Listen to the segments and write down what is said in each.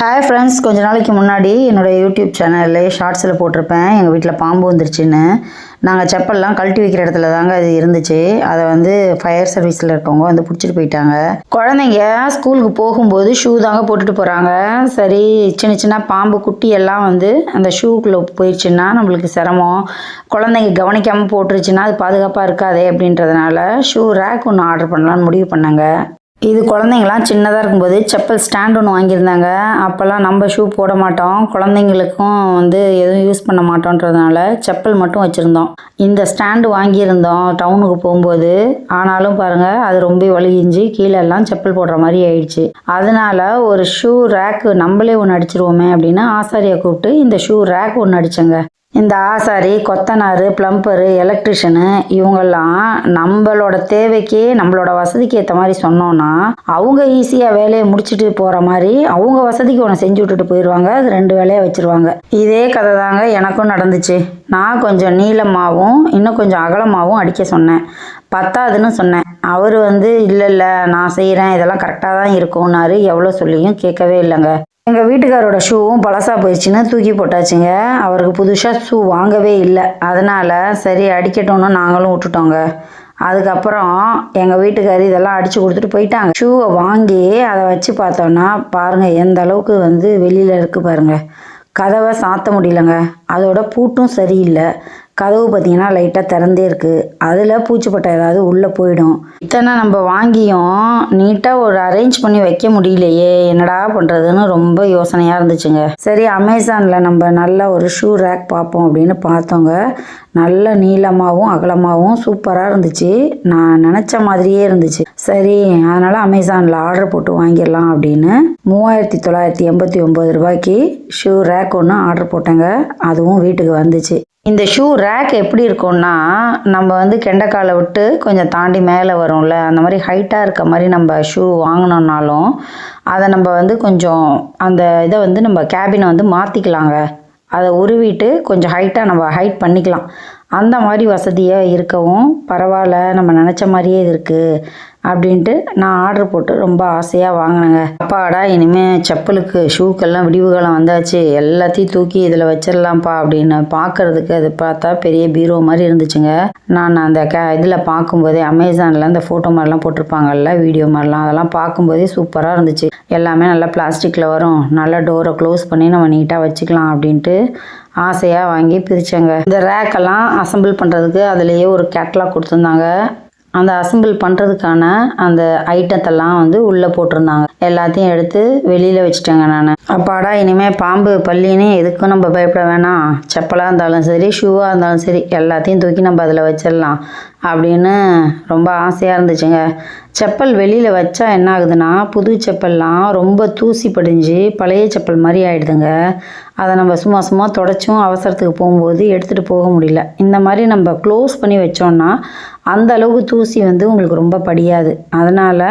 Hi friends கொஞ்ச நாளைக்கு முன்னாடி என்னோடய யூடியூப் சேனலில் ஷார்ட்ஸில் போட்டிருப்பேன். எங்கள் வீட்டில் பாம்பு வந்துருச்சுன்னு. நாங்கள் செப்பல்லாம் கழட்டி வைக்கிற இடத்துல தாங்க அது இருந்துச்சு. அதை வந்து ஃபயர் சர்வீஸில் இருக்கவங்க வந்து பிடிச்சிட்டு போயிட்டாங்க. குழந்தைங்க ஸ்கூலுக்கு போகும்போது ஷூ தாங்க போட்டுட்டு போகிறாங்க சரி சின்ன சின்ன பாம்பு குட்டி எல்லாம் வந்து அந்த ஷூக்குள்ளே போயிடுச்சுன்னா நம்மளுக்கு சிரமம். குழந்தைங்க கவனிக்காமல் போட்டுருச்சுன்னா அது பாதுகாப்பாக இருக்காதே அப்படின்றதுனால ஷூ ரேக் ஒன்று ஆர்டர் பண்ணலான்னு முடிவு பண்ணாங்க. இது குழந்தைங்களாம் சின்னதாக இருக்கும்போது செப்பல் ஸ்டாண்ட் ஒன்று வாங்கியிருந்தாங்க. அப்போல்லாம் நம்ம ஷூ போட மாட்டோம். குழந்தைங்களுக்கும் வந்து எதுவும் யூஸ் பண்ண மாட்டோன்றதுனால செப்பல் மட்டும் வச்சுருந்தோம். இந்த ஸ்டாண்டு வாங்கியிருந்தோம் டவுனுக்கு போகும்போது. ஆனாலும் பாருங்கள் அது ரொம்ப வலிஞ்சி கீழே எல்லாம் செப்பல் போடுற மாதிரி ஆயிடுச்சு. அதனால ஒரு ஷூ ரேக்கு நம்மளே ஒன்று அடிச்சிருவோமே அப்படின்னு ஆசாரியை கூப்பிட்டு இந்த ஷூ ரேக் ஒன்று அடிச்சேங்க. இந்த ஆசாரி கொத்தனார் பிளம்பரு எலக்ட்ரிஷனு இவங்கெல்லாம் நம்மளோட தேவைக்கு நம்மளோட வசதிக்கு ஏற்ற மாதிரி சொன்னோன்னா அவங்க ஈஸியாக வேலையை முடிச்சுட்டு போகிற மாதிரி அவங்க வசதிக்கு ஒன்று செஞ்சு விட்டுட்டு போயிடுவாங்க அது ரெண்டு வேலையை வச்சுருவாங்க. இதே கதை தாங்க எனக்கும் நடந்துச்சு. நான் கொஞ்சம் நீளமாகவும் இன்னும் கொஞ்சம் அகலமாகவும் அடிக்க சொன்னேன். பத்தாதுன்னு சொன்னேன். அவர் வந்து இல்லை இல்லை நான் செய்கிறேன் இதெல்லாம் கரெக்டாக தான் இருக்கும்னாரு. எவ்வளோ சொல்லியும் கேட்கவே இல்லைங்க. எங்கள் வீட்டுக்காரோட ஷூவும் பழசாக போயிடுச்சுன்னு தூக்கி போட்டாச்சுங்க. அவருக்கு புதுசாக ஷூ வாங்கவே இல்லை. அதனால் சரி அடிக்கட்டும்னு நாங்களும் விட்டுட்டோங்க. அதுக்கப்புறம் எங்கள் வீட்டுக்காரி இதெல்லாம் அடித்து கொடுத்துட்டு போயிட்டாங்க. ஷூவை வாங்கி அதை வச்சு பார்த்தோன்னா பாருங்கள் எந்த அளவுக்கு வந்து வெளியில் இருக்குது பாருங்கள் கதவை சாத்த முடியலங்க. அதோட பூட்டும் சரியில்லை. கதவு பார்த்தீங்கன்னா லைட்டாக திறந்தே இருக்குது அதில் பூச்சிப்பட்டை ஏதாவது உள்ளே போயிடும். இத்தனை நம்ம வாங்கியும் நீட்டாக ஒரு அரேஞ்ச் பண்ணி வைக்க முடியலையே. என்னடா பண்ணுறதுன்னு ரொம்ப யோசனையாக இருந்துச்சுங்க. சரி அமேசானில் நம்ம நல்ல ஒரு ஷூ ரேக் பார்ப்போம் அப்படின்னு பார்த்தோங்க. நல்ல நீளமாகவும் அகலமாகவும் சூப்பராக இருந்துச்சு. நான் நினச்ச மாதிரியே இருந்துச்சு. சரி அதனால் அமேசானில் ஆர்டர் போட்டு வாங்கிடலாம் அப்படின்னு மூவாயிரத்தி தொள்ளாயிரத்தி எண்பத்தி ஒம்பது ரூபாய்க்கு ஷூ ரேக் ஒன்று ஆர்டர் போட்டேங்க. அதுவும் வீட்டுக்கு வந்துச்சு. இந்த ஷூ ரேக் எப்படி இருக்கும்னா நம்ம வந்து கெண்டைக்காலை விட்டு கொஞ்சம் தாண்டி மேலே வரும்ல அந்த மாதிரி ஹைட்டாக இருக்க மாதிரி நம்ம ஷூ வாங்கினோன்னாலும் அதை நம்ம வந்து கொஞ்சம் அந்த இதை வந்து நம்ம கேபினை வந்து மாற்றிக்கலாங்க அதை உருவிட்டு கொஞ்சம் ஹைட்டாக நம்ம ஹைட் பண்ணிக்கலாம். அந்த மாதிரி வசதியாக இருக்கவும் பரவாயில்ல நம்ம நினச்ச மாதிரியே இது இருக்குது அப்படின்ட்டு நான் ஆர்டர் போட்டு ரொம்ப ஆசையாக வாங்கினேங்க. அப்பாடா இனிமேல் செப்பலுக்கு ஷூக்கெல்லாம் விடிவுகாலம் வந்தாச்சு எல்லாத்தையும் தூக்கி இதில் வச்சிடலாம்ப்பா அப்படின்னு பார்க்கறதுக்கு அது பார்த்தா பெரிய பீரோ மாதிரி இருந்துச்சுங்க. நான் அந்த கே இதில் பார்க்கும்போதே அமேசானில் அந்த ஃபோட்டோ மாதிரிலாம் போட்டிருப்பாங்கல்ல வீடியோ மாதிரிலாம் அதெல்லாம் பார்க்கும்போதே சூப்பராக இருந்துச்சு. எல்லாமே நல்லா பிளாஸ்டிக்கில் வரும். நல்லா டோரை க்ளோஸ் பண்ணி நம்ம நீட்டாக வச்சுக்கலாம் அப்படின்ட்டு ஆசையாக வாங்கி பிரித்தேங்க இந்த ரேக்கெல்லாம் அசம்பிள் பண்ணுறதுக்கு அதுலேயே ஒரு கேட்லாக் கொடுத்துருந்தாங்க. அந்த அசம்பிள் பண்ணுறதுக்கான அந்த ஐட்டத்தெல்லாம் வந்து உள்ளே போட்டிருந்தாங்க. எல்லாத்தையும் எடுத்து வெளியில் வச்சுட்டேங்க நான். அப்பாடா இனிமேல் பாம்பு பள்ளின்னு எதுக்கும் நம்ம பயப்பட வேணாம். செப்பலாக இருந்தாலும் சரி ஷூவாக இருந்தாலும் சரி எல்லாத்தையும் தூக்கி நம்ம அதில் வச்சிடலாம் அப்படின்னு ரொம்ப ஆசையாக இருந்துச்சுங்க. செப்பல் வெளியில் வச்சா என்ன ஆகுதுன்னா புது செப்பல்லாம் ரொம்ப தூசி படிஞ்சு பழைய செப்பல் மாதிரி ஆகிடுதுங்க அதை நம்ம சும்மா சும்மா தொடச்சும் அவசரத்துக்கு போகும்போது எடுத்துகிட்டு போக முடியல. இந்த மாதிரி நம்ம க்ளோஸ் பண்ணி வச்சோன்னா அந்த அளவுக்கு தூசி வந்து உங்களுக்கு ரொம்ப படியாது. அதனால்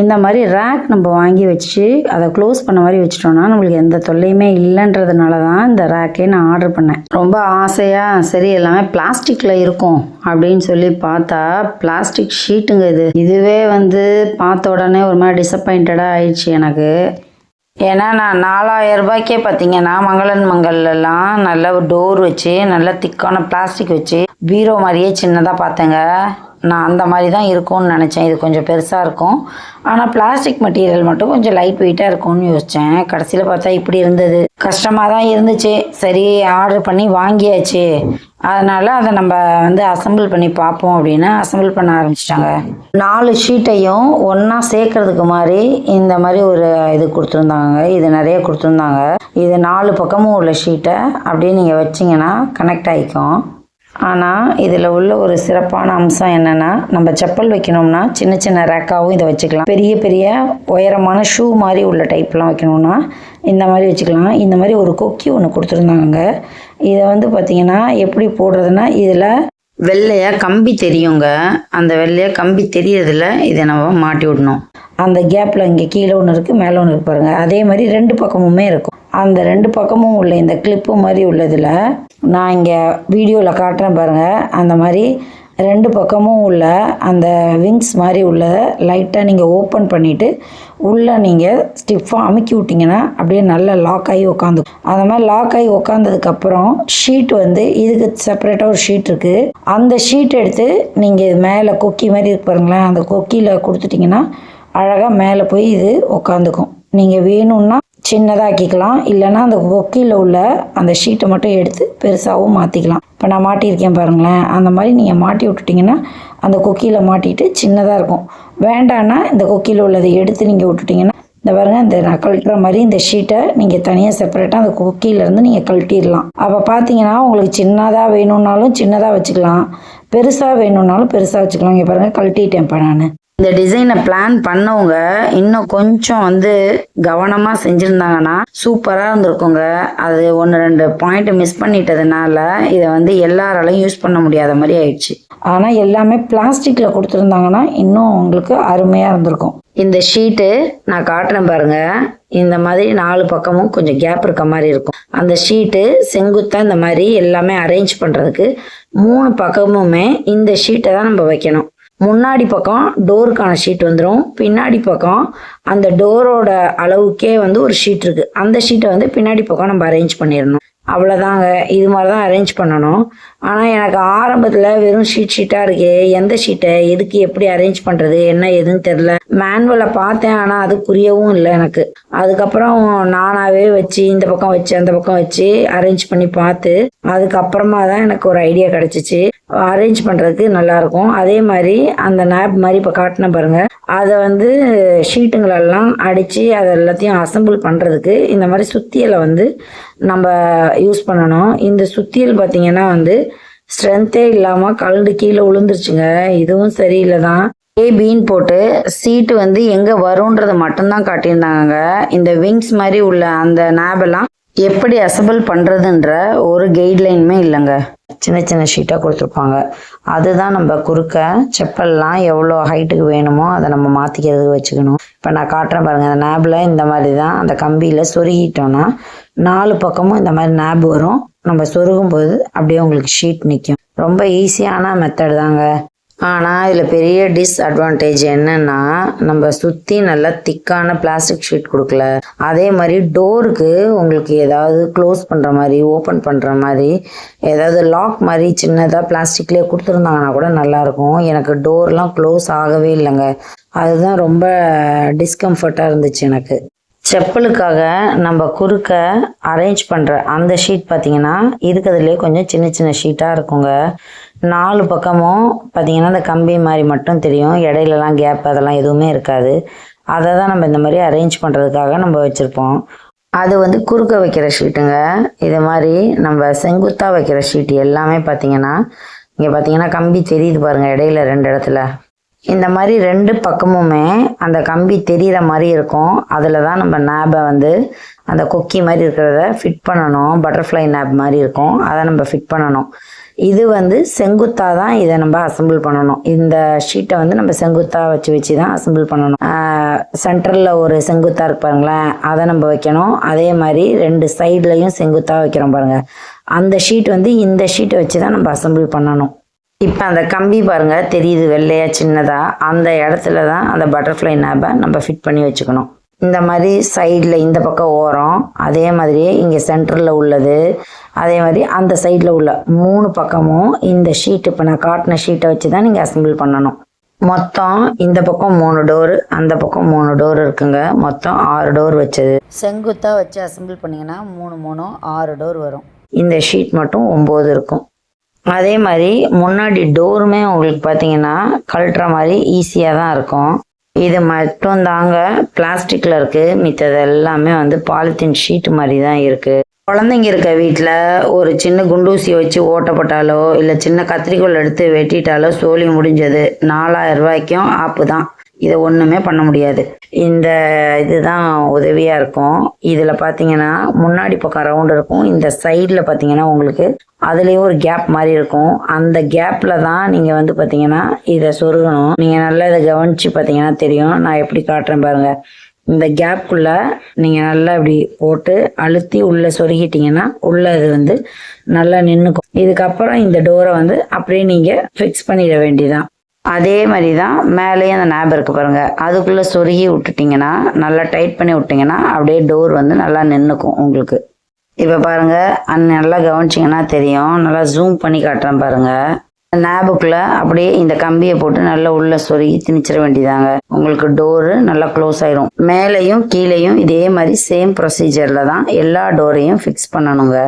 இந்த மாதிரி ரேக் நம்ம வாங்கி வச்சு அதை க்ளோஸ் பண்ண மாதிரி வச்சிட்டோம்னா நம்மளுக்கு எந்த தொல்லையுமே இல்லைன்றதுனால தான் இந்த ரேக்கே நான் ஆர்டர் பண்ணேன். ரொம்ப ஆசையாக சரி எல்லாமே பிளாஸ்டிக்கில் இருக்கும் அப்படின்னு சொல்லி பார்த்தா பிளாஸ்டிக் ஷீட்டுங்க இது. இதுவே வந்து பார்த்த உடனே ஒரு மாதிரி டிசப்பாயிண்டடாக ஆயிடுச்சு எனக்கு. ஏன்னா நான் நாலாயிரம் ரூபாய்க்கே பார்த்தீங்கன்னா மங்களன் மங்கள்லாம் நல்ல ஒரு டோர் வச்சு நல்ல திக்கான பிளாஸ்டிக் வச்சு பீரோ மாதிரியே சின்னதாக பார்த்தேங்க. நான் அந்த மாதிரி தான் இருக்கும்னு நினச்சேன். இது கொஞ்சம் பெருசாக இருக்கும். ஆனால் பிளாஸ்டிக் மெட்டீரியல் மட்டும் கொஞ்சம் லைட் வெயிட்டாக இருக்கும்னு யோசித்தேன் கடைசியில் பார்த்தா இப்படி இருந்தது. கஷ்டமாக தான் இருந்துச்சு. சரி ஆர்டர் பண்ணி வாங்கியாச்சு. அதனால் அதை நம்ம வந்து அசம்பிள் பண்ணி பார்ப்போம் அப்படின்னு அசம்பிள் பண்ண ஆரம்பிச்சிட்டாங்க. நாலு ஷீட்டையும் ஒன்றா சேர்க்கறதுக்கு மாதிரி இந்த மாதிரி ஒரு இது கொடுத்துருந்தாங்க. இது நிறைய கொடுத்துருந்தாங்க. இது நாலு பக்கமும் உள்ள ஷீட்டை அப்படியே நீங்கள் வச்சிங்கன்னா கனெக்ட் ஆகிக்கும் ஆனால் இதில் உள்ள ஒரு சிறப்பான அம்சம் என்னென்னா நம்ம செப்பல் வைக்கணும்னா சின்ன சின்ன ரேக்காகவும் இதை வச்சுக்கலாம். பெரிய பெரிய உயரமான ஷூ மாதிரி உள்ள டைப்லாம் வைக்கணும்னா இந்த மாதிரி வச்சுக்கலாம். இந்த மாதிரி ஒரு கொக்கி ஒன்று கொடுத்துருந்தாங்க. இதை வந்து பார்த்திங்கன்னா எப்படி போடுறதுன்னா இதில் வெள்ளையாக கம்பி தெரியுங்க. அந்த வெள்ளையாக கம்பி தெரியறதில்ல இதை நம்ம மாட்டி விடணும். அந்த கேப்பில் இங்கே கீழே ஒன்று இருக்குது மேலே ஒன்று இருக்கு பாருங்கள் அதே மாதிரி ரெண்டு பக்கமுமே இருக்கும். அந்த ரெண்டு பக்கமும் உள்ள இந்த கிளிப்பு மாதிரி உள்ளதில் நான் இங்கே வீடியோவில் காட்டுறேன் பாருங்கள் அந்த மாதிரி ரெண்டு பக்கமும் உள்ள அந்த விங்ஸ் மாதிரி உள்ளதை லைட்டாக நீங்கள் ஓப்பன் பண்ணிவிட்டு உள்ளே நீங்கள் ஸ்டிஃபாக அமுக்கி விட்டிங்கன்னா அப்படியே நல்லா லாக் ஆகி உட்காந்து அந்த மாதிரி லாக் ஆகி உட்காந்ததுக்கப்புறம் ஷீட் வந்து இதுக்கு செப்பரேட்டாக ஒரு ஷீட் இருக்குது அந்த ஷீட் எடுத்து நீங்கள் மேலே கொக்கி மாதிரி இருக்கு பாருங்களேன் அந்த கொக்கியில் கொடுத்துட்டிங்கன்னா அழகாக மேலே போய் இது உக்காந்துக்கும். நீங்கள் வேணும்னா சின்னதாக்கிக்கலாம். இல்லைன்னா அந்த கொக்கியில் உள்ள அந்த ஷீட்டை மட்டும் எடுத்து பெருசாகவும் மாற்றிக்கலாம் இப்போ நான் மாட்டியிருக்கேன் பாருங்களேன். அந்த மாதிரி நீங்கள் மாட்டி விட்டுட்டிங்கன்னா அந்த கொக்கியில் மாட்டிட்டு சின்னதாக இருக்கும். வேண்டான்னா இந்த கொக்கியில் உள்ளதை எடுத்து நீங்கள் விட்டுட்டிங்கன்னா இந்த பாருங்கள் இந்த நான் கழட்டுற மாதிரி இந்த ஷீட்டை நீங்கள் தனியாக செப்பரேட்டாக அந்த கொக்கியிலேருந்து நீங்கள் கழட்டிடலாம். அப்போ பார்த்தீங்கன்னா உங்களுக்கு சின்னதாக வேணும்னாலும் சின்னதாக வச்சுக்கலாம். பெருசாக வேணும்னாலும் பெருசாக வச்சுக்கலாம். இங்கே பாருங்கள் கழட்டிட்டேன் இப்போ நான். இந்த டிசைனை பிளான் பண்ணவங்க இன்னும் கொஞ்சம் வந்து கவனமாக செஞ்சுருந்தாங்கன்னா சூப்பராக இருந்திருக்குங்க. அது ஒன்று ரெண்டு பாயிண்ட் மிஸ் பண்ணிட்டதுனால இதை வந்து எல்லாராலையும் யூஸ் பண்ண முடியாத மாதிரி ஆயிடுச்சு. ஆனால் எல்லாமே பிளாஸ்டிக்கில் கொடுத்துருந்தாங்கன்னா இன்னும் உங்களுக்கு அருமையாக இருந்திருக்கும். இந்த ஷீட்டு நான் காட்டுறேன் பாருங்க. இந்த மாதிரி நாலு பக்கமும் கொஞ்சம் கேப் இருக்க மாதிரி இருக்கும். அந்த ஷீட்டு செங்குத்தாக இந்த மாதிரி எல்லாமே அரேஞ்ச் பண்ணுறதுக்கு மூணு பக்கமுமே இந்த ஷீட்டை தான் நம்ம வைக்கணும். முன்னாடி பக்கம் டோருக்கான ஷீட் வந்துடும் பின்னாடி பக்கம் அந்த டோரோட அளவுக்கே வந்து ஒரு ஷீட் இருக்கு. அந்த ஷீட்டை வந்து பின்னாடி பக்கம் நம்ம அரேஞ்ச் பண்ணிடணும் அவ்வளோதாங்க இது மாதிரி தான் அரேஞ்ச் பண்ணணும். ஆனால் எனக்கு ஆரம்பத்தில் வெறும் ஷீட் ஷீட்டாக இருக்கே எந்த ஷீட்டை எதுக்கு எப்படி அரேஞ்ச் பண்ணுறது என்ன ஏதுன்னு தெரில மேனுவலை பார்த்தேன் ஆனால் அது புரியவும் இல்லை எனக்கு. அதுக்கப்புறம் நானாகவே வச்சு இந்த பக்கம் வச்சு அந்த பக்கம் வச்சு அரேஞ்ச் பண்ணி பார்த்து அதுக்கப்புறமா தான் எனக்கு ஒரு ஐடியா கிடச்சிச்சு. அரேஞ்ச் பண்ணுறதுக்கு நல்லாயிருக்கும் அதே மாதிரி அந்த நேப் மாதிரி இப்போ காட்டின பாருங்க. அதை வந்து ஷீட்டுங்களெல்லாம் அடித்து அதை எல்லாத்தையும் அசம்பிள் பண்ணுறதுக்கு இந்த மாதிரி சுத்தியலை வந்து நம்ம யூஸ் பண்ணணும். இந்த சுத்தியல் பார்த்தீங்கன்னா வந்து ஸ்ட்ரென்த்தே இல்லாமல் கல்டு கீழே விழுந்துருச்சுங்க இதுவும் சரியில்லை தான் ஏபின்னு போட்டு சீட்டு வந்து எங்கே வரும்ன்றதை மட்டும்தான் காட்டியிருந்தாங்க இந்த விங்ஸ் மாதிரி உள்ள அந்த நாபெல்லாம் எப்படி அசபிள் பண்ணுறதுன்ற ஒரு கைட்லைனுமே இல்லைங்க. சின்ன சின்ன ஷீட்டாக கொடுத்துருப்பாங்க. அதுதான் நம்ம குறுக்க செப்பல்லாம் எவ்வளோ ஹைட்டுக்கு வேணுமோ அதை நம்ம மாற்றிக்கிறதுக்கு வச்சுக்கணும். இப்போ நான் காட்டுறேன் பாருங்கள் அந்த நேபில் இந்த மாதிரி தான் அந்த கம்பியில் சொருகிட்டோன்னா நாலு பக்கமும் இந்த மாதிரி நேப் வரும். நம்ம சொருகும் போது அப்படியே உங்களுக்கு ஷீட் நிற்கும் ரொம்ப ஈஸியான மெத்தட் தாங்க. ஆனால் இதில் பெரிய டிஸ்அட்வான்டேஜ் என்னன்னா நம்ம சுற்றி நல்லா திக்கான பிளாஸ்டிக் ஷீட் கொடுக்கல. அதே மாதிரி டோருக்கு உங்களுக்கு ஏதாவது க்ளோஸ் பண்ணுற மாதிரி ஓப்பன் பண்ணுற மாதிரி ஏதாவது லாக் மாதிரி சின்னதாக பிளாஸ்டிக்லேயே கொடுத்துருந்தாங்கன்னா கூட நல்லாயிருக்கும் எனக்கு டோர்லாம் க்ளோஸ் ஆகவே இல்லைங்க. அதுதான் ரொம்ப டிஸ்கம்ஃபர்ட்டாக இருந்துச்சு எனக்கு. செப்பலுக்காக நம்ம குறுக்க அரேஞ்ச் பண்ணுற அந்த ஷீட் பார்த்தீங்கன்னா இருக்கிறதுலே கொஞ்சம் சின்ன சின்ன ஷீட்டாக இருக்குங்க. நாலு பக்கமும் பார்த்தீங்கன்னா அந்த கம்பி மாதிரி மட்டும் தெரியும். இடையிலலாம் கேப் அதெல்லாம் எதுவுமே இருக்காது. அதை தான் நம்ம இந்த மாதிரி அரேஞ்ச் பண்ணுறதுக்காக நம்ம வச்சுருப்போம். அது வந்து குறுக்க வைக்கிற ஷீட்டுங்க இது மாதிரி நம்ம செங்குத்தாக வைக்கிற ஷீட் எல்லாமே பார்த்தீங்கன்னா இங்கே பார்த்தீங்கன்னா கம்பி தெரியுது பாருங்கள் இடையில ரெண்டு இடத்துல. இந்த மாதிரி ரெண்டு பக்கமுமே அந்த கம்பி தெரிகிற மாதிரி இருக்கும். அதில் தான் நம்ம நேபை வந்து அந்த கொக்கி மாதிரி இருக்கிறத ஃபிட் பண்ணணும். பட்டர்ஃப்ளை நேப் மாதிரி இருக்கும். அதை நம்ம ஃபிட் பண்ணணும். இது வந்து செங்குத்தாக தான் இதை நம்ம அசம்பிள் பண்ணணும். இந்த ஷீட்டை வந்து நம்ம செங்குத்தாக வச்சு வச்சு தான் அசம்பிள் பண்ணணும். சென்டரில் ஒரு செங்குத்தாக இருக்கு பாருங்களேன். அதை நம்ம வைக்கணும். அதே மாதிரி ரெண்டு சைட்லையும் செங்குத்தாக வைக்கிறோம் பாருங்கள் அந்த ஷீட் வந்து இந்த ஷீட்டை வச்சு தான் நம்ம அசம்பிள் பண்ணணும். இப்போ அந்த கம்பி பாருங்க தெரியுது வெள்ளையா சின்னதா. அந்த இடத்துல தான் அந்த பட்டர்ஃப்ளை நேபை நம்ம ஃபிட் பண்ணி வச்சுக்கணும். இந்த மாதிரி சைடில் இந்த பக்கம் ஓரம் அதே மாதிரியே இங்கே சென்டரில் உள்ளது. அதே மாதிரி அந்த சைடில் உள்ள மூணு பக்கமும் இந்த ஷீட் இப்போ நான் காட்டின ஷீட்டை வச்சு தான் நீங்கள் அசம்பிள் பண்ணணும். மொத்தம் இந்த பக்கம் மூணு டோர் அந்த பக்கம் மூணு டோர் இருக்குங்க. மொத்தம் ஆறு டோர் வச்சது. செங்குத்தாக வச்சு அசம்பிள் பண்ணிங்கன்னா மூணு மூணும் ஆறு டோர் வரும். இந்த ஷீட் மட்டும் ஒம்பது இருக்கும். அதே மாதிரி முன்னாடி டோருமே உங்களுக்கு பார்த்தீங்கன்னா கழட்டுற மாதிரி ஈஸியாக தான் இருக்கும். இது மட்டும் தாங்க பிளாஸ்டிக்கில் இருக்குது மித்தது எல்லாமே வந்து பாலித்தீன் ஷீட் மாதிரி தான் இருக்குது குழந்தைங்க இருக்க வீட்டில் ஒரு சின்ன குண்டூசி வச்சு ஓட்டப்பட்டாலோ இல்லை சின்ன கத்திரிக்கோள் எடுத்து வெட்டிட்டாலோ சோலி முடிஞ்சது. நாலாயிரம் ரூபாய்க்கும் ஆப்பு தான். இதை ஒன்றுமே பண்ண முடியாது. இந்த இதுதான் உதவியாக இருக்கும். இதில் பார்த்தீங்கன்னா முன்னாடி பக்கம் ரவுண்ட் இருக்கும். இந்த சைடில் பார்த்தீங்கன்னா உங்களுக்கு அதுலேயும் ஒரு கேப் மாதிரி இருக்கும். அந்த கேப்பில் தான் நீங்கள் வந்து பார்த்தீங்கன்னா இதை சொருகணும். நீங்கள் நல்லா இதை கவனித்து பார்த்தீங்கன்னா தெரியும். நான் எப்படி காட்டுறேன் பாருங்கள் இந்த கேப்புக்குள்ளே நீங்கள் நல்லா இப்படி போட்டு அழுத்தி உள்ளே சொருகிட்டீங்கன்னா உள்ளே அது வந்து நல்லா நின்றுக்கும் இதுக்கப்புறம் இந்த டோரை வந்து அப்படியே நீங்கள் ஃபிக்ஸ் பண்ணிட வேண்டியதான் அதே மாதிரி தான் மேலேயும் அந்த நேப் இருக்குது பாருங்கள் அதுக்குள்ளே சொருகி விட்டுட்டிங்கன்னா நல்லா டைட் பண்ணி விட்டிங்கன்னா அப்படியே டோர் வந்து நல்லா நின்றுக்கும் உங்களுக்கு. இப்போ பாருங்கள் அந் நல்லா கவனிச்சிங்கன்னா தெரியும். நல்லா ஜூம் பண்ணி காட்டுறேன் பாருங்கள் நேபுக்குள்ளே அப்படியே இந்த கம்பியை போட்டு நல்லா உள்ளே சொருகி திணிச்சிட வேண்டியதாங்க. உங்களுக்கு டோரு நல்லா க்ளோஸ் ஆயிரும். மேலேயும் கீழேயும் இதே மாதிரி சேம் ப்ரொசீஜரில் தான் எல்லா டோரையும் ஃபிக்ஸ் பண்ணணுங்க.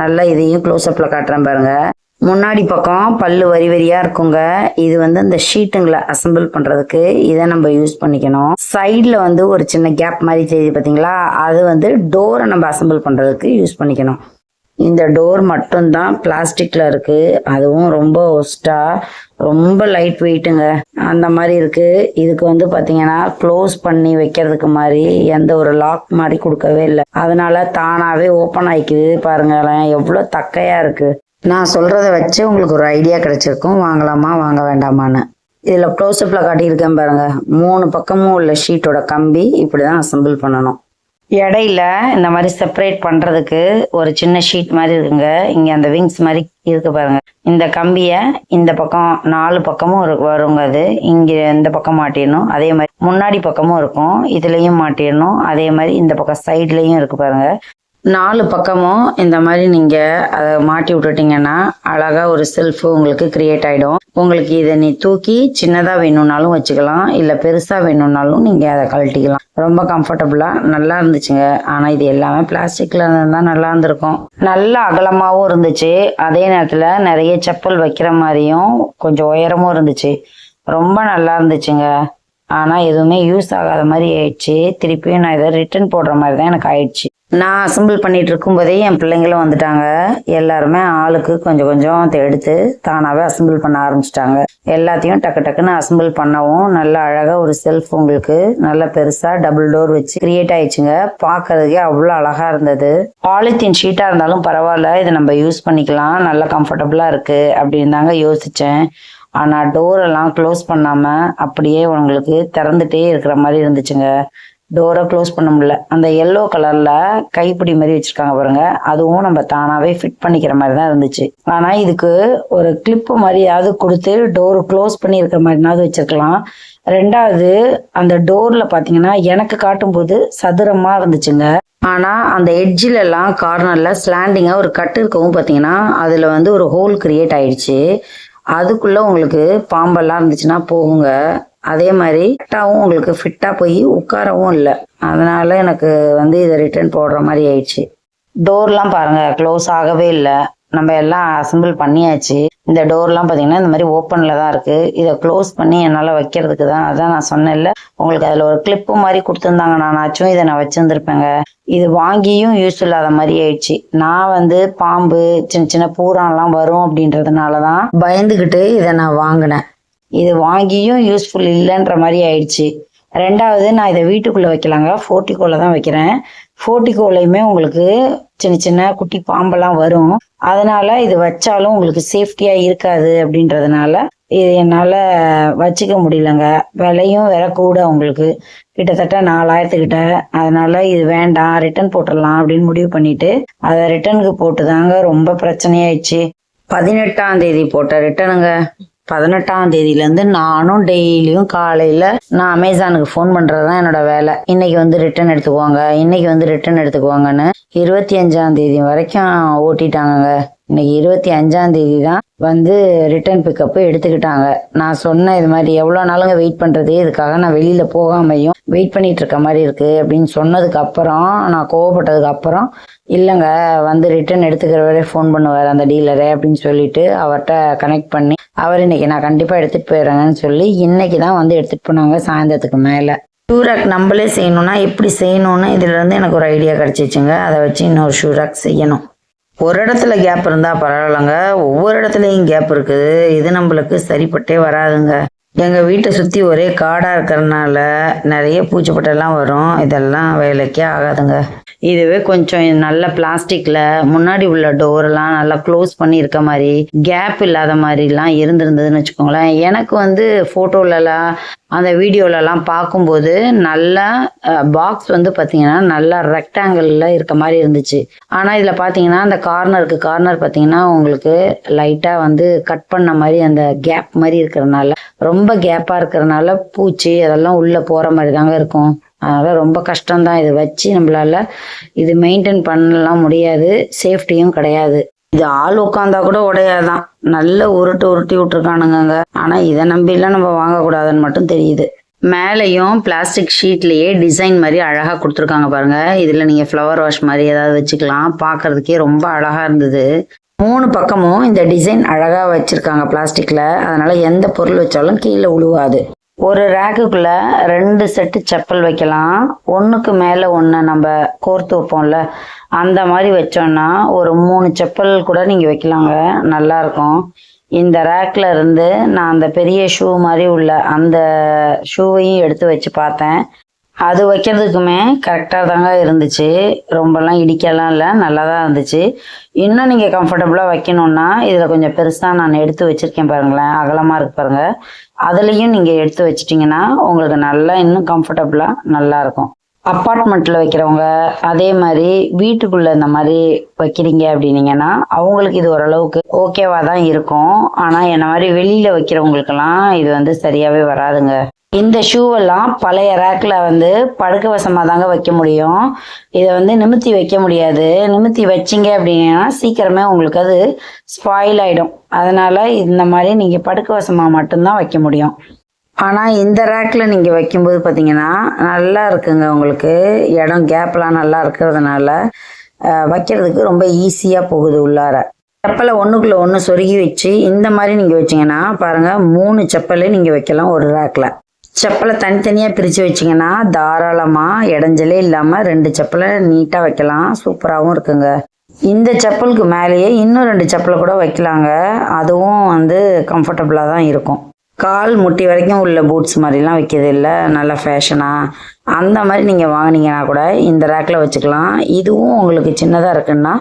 நல்லா இதையும் க்ளோஸ்அப்பில் காட்டுறேன் பாருங்கள் முன்னாடி பக்கம் பல்லு வரி வரியா இருக்குங்க. இது வந்து இந்த ஷீட்டுங்களை அசம்பிள் பண்றதுக்கு இதை நம்ம யூஸ் பண்ணிக்கணும். சைடில் வந்து ஒரு சின்ன கேப் மாதிரி தெரியுது பார்த்தீங்களா அது வந்து டோரை நம்ம அசெம்பிள் பண்றதுக்கு யூஸ் பண்ணிக்கணும். இந்த டோர் மட்டும்தான் பிளாஸ்டிக்ல இருக்கு. அதுவும் ரொம்ப ஒஸ்டா ரொம்ப லைட் வெயிட்டுங்க அந்த மாதிரி இருக்கு. இதுக்கு வந்து பாத்தீங்கன்னா க்ளோஸ் பண்ணி வைக்கிறதுக்கு மாதிரி எந்த ஒரு லாக் மாதிரி கொடுக்கவே இல்லை. அதனால தானாவே ஓப்பன் ஆயிக்குது பாருங்களேன். எவ்வளோ தக்கையா இருக்கு. நான் சொல்கிறத வச்சு உங்களுக்கு ஒரு ஐடியா கிடைச்சிருக்கும். வாங்கலாமா வாங்க வேண்டாமான்னு. இதில் க்ளோஸ்அப்பில் காட்டியிருக்கேன் பாருங்கள் மூணு பக்கமும் உள்ள ஷீட்டோட கம்பி இப்படி தான் அசம்பிள் பண்ணணும். இடையில இந்த மாதிரி செப்பரேட் பண்ணுறதுக்கு ஒரு சின்ன ஷீட் மாதிரி இருக்குங்க. இங்கே அந்த விங்ஸ் மாதிரி இருக்கு பாருங்க. இந்த கம்பியை இந்த பக்கம் நாலு பக்கமும் இரு- வருங்க அது. இங்கே இந்த பக்கம் மாட்டிடணும். அதே மாதிரி முன்னாடி பக்கமும் இருக்கும். இதுலேயும் மாட்டிடணும். அதே மாதிரி இந்த பக்கம் சைட்லேயும் இருக்கு பாருங்க. நாலு பக்கமும் இந்த மாதிரி நீங்கள் அதை மாட்டி விட்டுட்டீங்கன்னா அழகாக ஒரு செல்ஃபு உங்களுக்கு கிரியேட் ஆகிடும் உங்களுக்கு இதை நீ தூக்கி சின்னதாக வேணும்னாலும் வச்சுக்கலாம் இல்லை பெருசாக வேணும்னாலும் நீங்கள் அதை கழட்டிக்கலாம். ரொம்ப கம்ஃபர்டபுளாக நல்லா இருந்துச்சுங்க. ஆனால் இது எல்லாமே பிளாஸ்டிக்கில் இருந்தால் நல்லா இருந்திருக்கும். நல்லா அகலமாகவும் இருந்துச்சு. அதே நேரத்தில் நிறைய செப்பல் வைக்கிற மாதிரியும் கொஞ்சம் உயரமும் இருந்துச்சு. ரொம்ப நல்லா இருந்துச்சுங்க. ஆனால் எதுவுமே யூஸ் ஆகாத மாதிரி ஆயிடுச்சு. திருப்பியும் நான் இதை ரிட்டர்ன் போடுற மாதிரி தான் எனக்கு ஆயிடுச்சு. நான் அசம்பிள் பண்ணிட்டு இருக்கும்போதே என் பிள்ளைங்களும் வந்துட்டாங்க. எல்லாருமே ஆளுக்கு கொஞ்சம் கொஞ்சம் அதை எடுத்து தானாகவே அசம்பிள் பண்ண ஆரம்பிச்சிட்டாங்க. எல்லாத்தையும் டக்கு டக்குன்னு அசம்பிள் பண்ணவும் நல்லா அழகாக ஒரு செல்ஃப் உங்களுக்கு நல்ல பெருசாக டபுள் டோர் வச்சு கிரியேட் ஆயிடுச்சுங்க. பார்க்கறதுக்கே அவ்வளோ அழகாக இருந்தது. பாலித்தீன் ஷீட்டாக இருந்தாலும் பரவாயில்ல இதை நம்ம யூஸ் பண்ணிக்கலாம். நல்லா கம்ஃபர்டபுளாக இருக்குது அப்படின்னு தாங்க யோசித்தேன் ஆனால் டோரெல்லாம் க்ளோஸ் பண்ணாமல் அப்படியே உங்களுக்கு திறந்துட்டே இருக்கிற மாதிரி இருந்துச்சுங்க. டோரை க்ளோஸ் பண்ண முடியல. அந்த எல்லோ கலரில் கைப்பிடி மாதிரி வச்சுருக்காங்க பாருங்க. அதுவும் நம்ம தானாகவே ஃபிட் பண்ணிக்கிற மாதிரி தான் இருந்துச்சு. ஆனால் இதுக்கு ஒரு கிளிப்பு மாதிரியாவது கொடுத்து டோர் க்ளோஸ் பண்ணி இருக்கிற மாதிரினாவது வச்சுருக்கலாம். ரெண்டாவது அந்த டோரில் பார்த்தீங்கன்னா எனக்கு காட்டும்போது சதுரமாக இருந்துச்சுங்க. ஆனால் அந்த எட்ஜிலெல்லாம் கார்னரில் ஸ்லாண்டிங்காக ஒரு கட்டு இருக்கவும் பார்த்தீங்கன்னா அதில் வந்து ஒரு ஹோல் கிரியேட் ஆயிடுச்சு. அதுக்குள்ளே உங்களுக்கு பாம்பெல்லாம் இருந்துச்சுன்னா போகுங்க. அதே மாதிரி ஃபிட்டாகவும் உங்களுக்கு ஃபிட்டாக போய் உட்காரவும் இல்லை. அதனால எனக்கு வந்து இதை ரிட்டர்ன் போடுற மாதிரி ஆயிடுச்சு. டோர்லாம் பாருங்க க்ளோஸ் ஆகவே இல்லை. நம்ம எல்லாம் அசம்பிள் பண்ணியாச்சு. இந்த டோர்லாம் பார்த்தீங்கன்னா இந்த மாதிரி ஓப்பனில் தான் இருக்குது இதை க்ளோஸ் பண்ணி என்னால் வைக்கிறதுக்கு தான் அதான் நான் சொன்னேன்ல. உங்களுக்கு அதில் ஒரு கிளிப்பு மாதிரி கொடுத்துருந்தாங்க நானாச்சும் இதை நான் வச்சுருந்துருப்பேங்க. இது வாங்கியும் யூஸ் இல்லாத மாதிரி ஆயிடுச்சு. நான் வந்து பாம்பு சின்ன சின்ன பூரான்லாம் வரும் அப்படின்றதுனால தான் பயந்துக்கிட்டு இதை நான் வாங்கினேன். இது வாங்கியும் யூஸ்ஃபுல் இல்லைன்ற மாதிரி ஆயிடுச்சு. ரெண்டாவது நான் இதை வீட்டுக்குள்ளே வைக்கலாங்க. ஃபோர்ட்டிகோல தான் வைக்கிறேன். ஃபோர்ட்டிகோலையுமே உங்களுக்கு சின்ன சின்ன குட்டி பாம்பெல்லாம் வரும். அதனால இது வச்சாலும் உங்களுக்கு சேஃப்டியா இருக்காது அப்படின்றதுனால இது என்னால வச்சுக்க முடியலங்க. விலையும் விலை கூட உங்களுக்கு. கிட்டத்தட்ட நாலாயிரத்துக்கிட்ட. அதனால இது வேண்டாம் ரிட்டர்ன் போட்டுடலாம் அப்படின்னு முடிவு பண்ணிட்டு அதை ரிட்டர்னுக்கு போட்டுதாங்க ரொம்ப பிரச்சனையாயிடுச்சு. பதினெட்டாம் தேதி போட்ட ரிட்டனுங்க பதினெட்டாம் தேதியிலேருந்து நானும் டெய்லியும் காலையில் நான் அமேசானுக்கு ஃபோன் பண்ணுறது தான் என்னோட வேலை. இன்னைக்கு வந்து ரிட்டர்ன் எடுத்துக்குவாங்க இன்னைக்கு வந்து ரிட்டர்ன் எடுத்துக்குவாங்கன்னு இருபத்தி அஞ்சாம் தேதி வரைக்கும் ஓட்டிட்டாங்கங்க. இன்னைக்கு இருபத்தி அஞ்சாம் தேதி தான் வந்து ரிட்டர்ன் பிக்கப் எடுத்துக்கிட்டாங்க. நான் சொன்னேன் இது மாதிரி எவ்வளோ நாளுங்க வெயிட் பண்ணுறது இதுக்காக நான் வெளியில் போகாமையும் வெயிட் பண்ணிட்டு இருக்க மாதிரி இருக்கு அப்படின்னு சொன்னதுக்கு அப்புறம் நான் கோவப்பட்டதுக்கு அப்புறம் இல்லைங்க வந்து ரிட்டர்ன் எடுத்துக்கிறவரே ஃபோன் பண்ணுவார் அந்த டீலரே அப்படின்னு சொல்லிட்டு அவர்கிட்ட கனெக்ட் பண்ணி அவர் இன்னைக்கு நான் கண்டிப்பாக எடுத்துகிட்டு போயிடுறேங்கன்னு சொல்லி இன்னைக்கு தான் வந்து எடுத்துகிட்டு போனாங்க சாயந்தரத்துக்கு மேலே. ஷூராக் நம்மளே செய்யணும்னா எப்படி செய்யணும்னு இதுலேருந்து எனக்கு ஒரு ஐடியா கிடச்சிச்சுங்க. அதை வச்சு இன்னொரு ஷூராக் செய்யணும். ஒரு இடத்துல கேப் இருந்தால் பரவாயில்லைங்க. ஒவ்வொரு இடத்துலையும் கேப் இருக்குது. இது நம்மளுக்கு சரிப்பட்டே வராதுங்க. எங்கள் வீட்டை சுற்றி ஒரே காடாக இருக்கிறதுனால நிறைய பூச்சிப்பட்டெல்லாம் வரும். இதெல்லாம் வேலைக்கே ஆகாதுங்க. இதுவே கொஞ்சம் நல்ல பிளாஸ்டிக்கில் முன்னாடி உள்ள டோரெல்லாம் நல்லா க்ளோஸ் பண்ணி இருக்க மாதிரி கேப் இல்லாத மாதிரிலாம் இருந்திருந்ததுன்னு வச்சுக்கோங்களேன். எனக்கு வந்து ஃபோட்டோலலாம் அந்த வீடியோலலாம் பார்க்கும்போது நல்லா பாக்ஸ் வந்து பார்த்தீங்கன்னா நல்லா ரெக்டாங்கிளில் இருக்க மாதிரி இருந்துச்சு. ஆனால் இதில் பார்த்தீங்கன்னா அந்த கார்னருக்கு கார்னர் பார்த்தீங்கன்னா உங்களுக்கு லைட்டாக வந்து கட் பண்ண மாதிரி அந்த கேப் மாதிரி இருக்கிறதுனால ரொம்ப கேப்பாக இருக்கிறனால பூச்சி அதெல்லாம் உள்ளே போகிற மாதிரி தாங்க இருக்கும். அதனால் ரொம்ப கஷ்டம்தான் இது வச்சு நம்மளால இது மெயின்டைன் பண்ணலாம் முடியாது. சேஃப்டியும் கிடையாது. இது ஆள் உட்காந்தா கூட உடையாதான். நல்ல உருட்டு உருட்டி விட்டுருக்கானுங்க ஆனால் இதை நம்பிலாம் நம்ம வாங்கக்கூடாதுன்னு மட்டும் தெரியுது. மேலேயும் பிளாஸ்டிக் ஷீட்லேயே டிசைன் மாதிரி அழகாக கொடுத்துருக்காங்க பாருங்க. இதில் நீங்கள் ஃப்ளவர் வாஷ் மாதிரி ஏதாவது வச்சுக்கலாம். பார்க்கறதுக்கே ரொம்ப அழகாக இருந்தது. மூணு பக்கமும் இந்த டிசைன் அழகாக வச்சுருக்காங்க பிளாஸ்டிக்கில் அதனால் எந்த பொருள் வச்சாலும் கீழே உழுவாது. ஒரு ரேக்குக்குள்ள ரெண்டு செட்டு செப்பல் வைக்கலாம். ஒன்றுக்கு மேலே ஒன்று நம்ம கோர்த்து வைப்போம்ல. அந்த மாதிரி வச்சோன்னா ஒரு மூணு செப்பல் கூட நீங்கள் வைக்கலாங்க. நல்லாயிருக்கும் இந்த ரேக்கில் இருந்து நான் அந்த பெரிய ஷூ மாதிரி உள்ள அந்த ஷூவையும் எடுத்து வச்சு பார்த்தேன். அது வைக்கிறதுக்குமே கரெக்டாக தாங்க இருந்துச்சு. ரொம்பலாம் இடிக்கலாம் இல்லை நல்லா தான் இருந்துச்சு. இன்னும் நீங்கள் கம்ஃபர்டபுளாக வைக்கணுன்னா இதில் கொஞ்சம் பெருசாக நான் எடுத்து வச்சுருக்கேன் பாருங்களேன். அகலமாக இருக்கு பாருங்கள் அதுலேயும் நீங்கள் எடுத்து வச்சிட்டிங்கன்னா உங்களுக்கு நல்லா இன்னும் கம்ஃபர்டபுளாக நல்லாயிருக்கும் அப்பார்ட்மெண்ட்டில் வைக்கிறவங்க அதே மாதிரி வீட்டுக்குள்ளே இந்த மாதிரி வைக்கிறீங்க அப்படின்னீங்கன்னா அவங்களுக்கு இது ஓரளவுக்கு ஓகேவா தான் இருக்கும். ஆனால் என்ன மாதிரி வெளியில் வைக்கிறவங்களுக்கெல்லாம் இது வந்து சரியாகவே வராதுங்க. இந்த ஷூவெல்லாம் பழைய ரேக்கில் வந்து படுக்க வசமாக தாங்க வைக்க முடியும். இதை வந்து நிமித்தி வைக்க முடியாது. நிமித்தி வச்சிங்க அப்படின்னா சீக்கிரமே உங்களுக்கு அது ஸ்பாயில் ஆகிடும் அதனால் இந்த மாதிரி நீங்கள் படுக்க வசமாக மட்டும்தான் வைக்க முடியும். ஆனால் இந்த ரேக்கில் நீங்கள் வைக்கும்போது பார்த்தீங்கன்னா நல்லா இருக்குங்க உங்களுக்கு. இடம் கேப்லாம் நல்லா இருக்கிறதுனால வைக்கிறதுக்கு ரொம்ப ஈஸியாக போகுது உள்ளார. செப்பலை ஒன்றுக்குள்ளே ஒன்று சொருகி வச்சு இந்த மாதிரி நீங்கள் வச்சிங்கன்னா பாருங்கள் மூணு செப்பலே நீங்கள் வைக்கலாம் ஒரு ரேக்கில் செப்பலை தனித்தனியாக பிரித்து வச்சிங்கன்னா தாராளமாக இடைஞ்சலே இல்லாமல் ரெண்டு செப்பலை நீட்டாக வைக்கலாம். சூப்பராகவும் இருக்குங்க. இந்த செப்பலுக்கு மேலேயே இன்னும் ரெண்டு செப்பலை கூட வைக்கலாங்க. அதுவும் வந்து கம்ஃபர்டபுளாக தான் இருக்கும். கால் முட்டி வரைக்கும் உள்ள பூட்ஸ் மாதிரிலாம் வைக்கிறது இல்லை. நல்லா ஃபேஷனாக அந்த மாதிரி நீங்கள் வாங்குனீங்கன்னா கூட இந்த ரேக்கில் வச்சுக்கலாம். இதுவும் உங்களுக்கு சின்னதாக இருக்குன்னா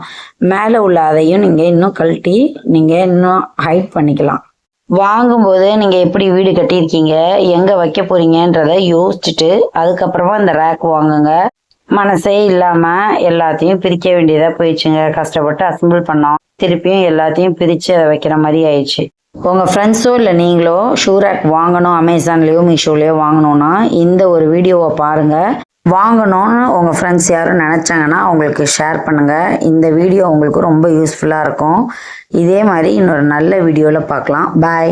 மேலே உள்ள அதையும் நீங்கள் இன்னும் கழட்டி நீங்கள் இன்னும் ஹைட் பண்ணிக்கலாம். வாங்கும்போது நீங்கள் எப்படி வீடு கட்டியிருக்கீங்க எங்கே வைக்க போறீங்கன்றத யோசிச்சுட்டு அதுக்கப்புறமா இந்த ரேக் வாங்குங்க. மனசே இல்லாமல் எல்லாத்தையும் பிரிக்க வேண்டியதாக போயிடுச்சுங்க. கஷ்டப்பட்டு அசம்பிள் பண்ணோம். திருப்பியும் எல்லாத்தையும் பிரித்து அதை வைக்கிற மாதிரி ஆயிடுச்சு. உங்கள் ஃப்ரெண்ட்ஸோ இல்லை நீங்களோ ஷூ ரேக் வாங்கணும் அமேசான்லேயோ மீஷோலையோ வாங்கணும்னா இந்த ஒரு வீடியோவை பாருங்கள் வாங்கணும்னு உங்கள் ஃப்ரெண்ட்ஸ் யாரும் நினச்சாங்கன்னா அவங்களுக்கு ஷேர் பண்ணுங்கள் இந்த வீடியோ உங்களுக்கு ரொம்ப யூஸ்ஃபுல்லாக இருக்கும். இதே மாதிரி இன்னொரு நல்ல வீடியோவில் பார்க்கலாம் பாய்